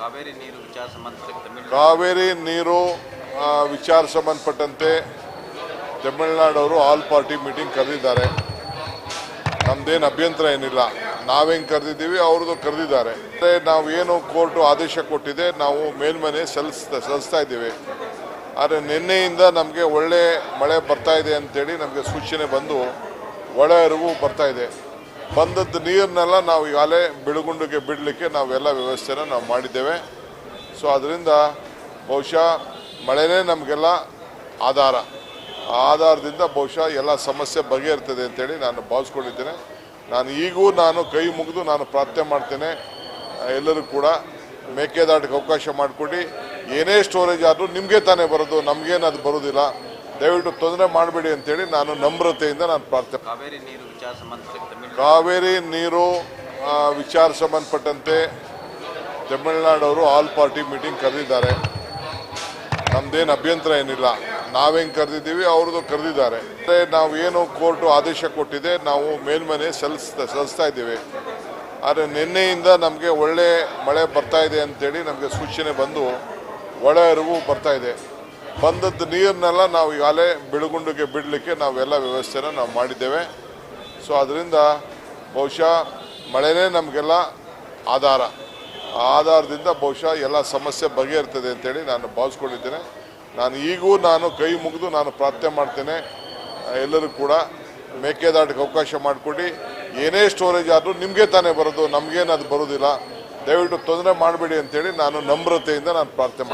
ಕಾವೇರಿ ನೀರು ವಿಚಾರ ಸಂಬಂಧಪಟ್ಟ ತಮಿಳು ಕಾವೇರಿ ನೀರು ವಿಚಾರ ಸಂಬಂಧಪಟ್ಟಂತೆ ತಮಿಳುನಾಡವರು ಆಲ್ ಪಾರ್ಟಿ ಮೀಟಿಂಗ್ ಕರೆದಿದ್ದಾರೆ. ನಮ್ದೇನು ಅಭ್ಯಂತರ ಏನಿಲ್ಲ. ನಾವೇನು ಕರೆದಿದ್ದೀವಿ, ಅವ್ರದ್ದು ಕರೆದಿದ್ದಾರೆ. ನಾವು ಏನು ಕೋರ್ಟು ಆದೇಶ ಕೊಟ್ಟಿದೆ, ನಾವು ಮೇಲ್ಮನೆ ಸಲ್ಲಿಸ್ತಾ ಸಲ್ಲಿಸ್ತಾ ಇದ್ದೀವಿ. ಆದರೆ ನಿನ್ನೆಯಿಂದ ನಮಗೆ ಒಳ್ಳೆ ಮಳೆ ಬರ್ತಾ ಇದೆ ಅಂತೇಳಿ ನಮಗೆ ಸೂಚನೆ ಬಂದು, ಒಳ ಅರಿವು ಬರ್ತಾ ಇದೆ. ಬಂದದ್ದು ನೀರನ್ನೆಲ್ಲ ನಾವು ಈಗಾಗಲೇ ಬೆಳಗುಂಡಿಗೆ ಬಿಡಲಿಕ್ಕೆ ನಾವೆಲ್ಲ ವ್ಯವಸ್ಥೆನ ನಾವು ಮಾಡಿದ್ದೇವೆ. ಸೊ, ಅದರಿಂದ ಬಹುಶಃ ಮಳೆನೇ ನಮಗೆಲ್ಲ ಆಧಾರ. ಆ ಆಧಾರದಿಂದ ಬಹುಶಃ ಎಲ್ಲ ಸಮಸ್ಯೆ ಬಗೆಹರ್ತದೆ ಅಂತೇಳಿ ನಾನು ಭಾವಿಸ್ಕೊಂಡಿದ್ದೇನೆ. ನಾನು ಈಗೂ ನಾನು ಕೈ ಮುಗಿದು ನಾನು ಪ್ರಾರ್ಥನೆ ಮಾಡ್ತೇನೆ. ಎಲ್ಲರೂ ಕೂಡ ಮೇಕೆದಾಟಕ್ಕೆ ಅವಕಾಶ ಮಾಡಿಕೊಡಿ. ಏನೇ ಸ್ಟೋರೇಜ್ ಆದರೂ ನಿಮಗೆ ತಾನೇ ಬರೋದು, ನಮಗೇನು ಅದು ಬರೋದಿಲ್ಲ. ದಯವಿಟ್ಟು ತೊಂದರೆ ಮಾಡಬೇಡಿ ಅಂತೇಳಿ ನಾನು ನಮ್ರತೆಯಿಂದ ನಾನು ಪ್ರಾರ್ಥನೆ ಕಾವೇರಿ ನೀರು ವಿಚಾರ ಸಂಬಂಧಪಟ್ಟಂತೆ ತಮಿಳುನಾಡು ತಮಿಳುನಾಡವರು ಆಲ್ ಪಾರ್ಟಿ ಮೀಟಿಂಗ್ ಕರೆದಿದ್ದಾರೆ. ನಮ್ದೇನು ಅಭ್ಯಂತರ ಏನಿಲ್ಲ. ನಾವೇನು ಕರೆದಿದ್ದೀವಿ ಅವ್ರದ್ದು ಕರೆದಿದ್ದಾರೆ. ನಾವು ಏನು ಕೋರ್ಟು ಆದೇಶ ಕೊಟ್ಟಿದೆ ನಾವು ಮೇಲ್ಮನೆ ಸಲ್ಲಿಸ್ತಾ ಸಲ್ಲಿಸ್ತಾ ಇದ್ದೀವಿ. ಆದರೆ ನಿನ್ನೆಯಿಂದ ನಮಗೆ ಒಳ್ಳೆ ಮಳೆ ಬರ್ತಾ ಇದೆ ಅಂತೇಳಿ ನಮಗೆ ಸೂಚನೆ ಬಂದು ಒಳ ಅರಿವು ಬರ್ತಾ ಇದೆ. ಬಂದದ್ದು ನೀರನ್ನೆಲ್ಲ ನಾವು ಈಗಾಗಲೇ ಬಿಳುಗುಂಡಿಗೆ ಬಿಡಲಿಕ್ಕೆ ನಾವೆಲ್ಲ ವ್ಯವಸ್ಥೆನ ನಾವು ಮಾಡಿದ್ದೇವೆ. ಸೊ, ಅದರಿಂದ ಬಹುಶಃ ಮಳೆನೇ ನಮಗೆಲ್ಲ ಆಧಾರ. ಆ ಆಧಾರದಿಂದ ಬಹುಶಃ ಎಲ್ಲ ಸಮಸ್ಯೆ ಬಗೆಹರ್ತದೆ ಅಂತೇಳಿ ನಾನು ಭಾವಿಸ್ಕೊಂಡಿದ್ದೇನೆ. ನಾನು ಈಗೂ ನಾನು ಕೈ ಮುಗಿದು ನಾನು ಪ್ರಾರ್ಥನೆ ಮಾಡ್ತೇನೆ. ಎಲ್ಲರೂ ಕೂಡ ಮೇಕೆದಾಟಕ್ಕೆ ಅವಕಾಶ ಮಾಡಿಕೊಡಿ. ಏನೇ ಸ್ಟೋರೇಜ್ ಆದರೂ ನಿಮಗೆ ತಾನೇ ಬರೋದು, ನಮಗೇನು ಅದು ಬರೋದಿಲ್ಲ. ದಯವಿಟ್ಟು ತೊಂದರೆ ಮಾಡಬೇಡಿ ಅಂತೇಳಿ ನಾನು ನಮ್ರತೆಯಿಂದ ನಾನು ಪ್ರಾರ್ಥನೆ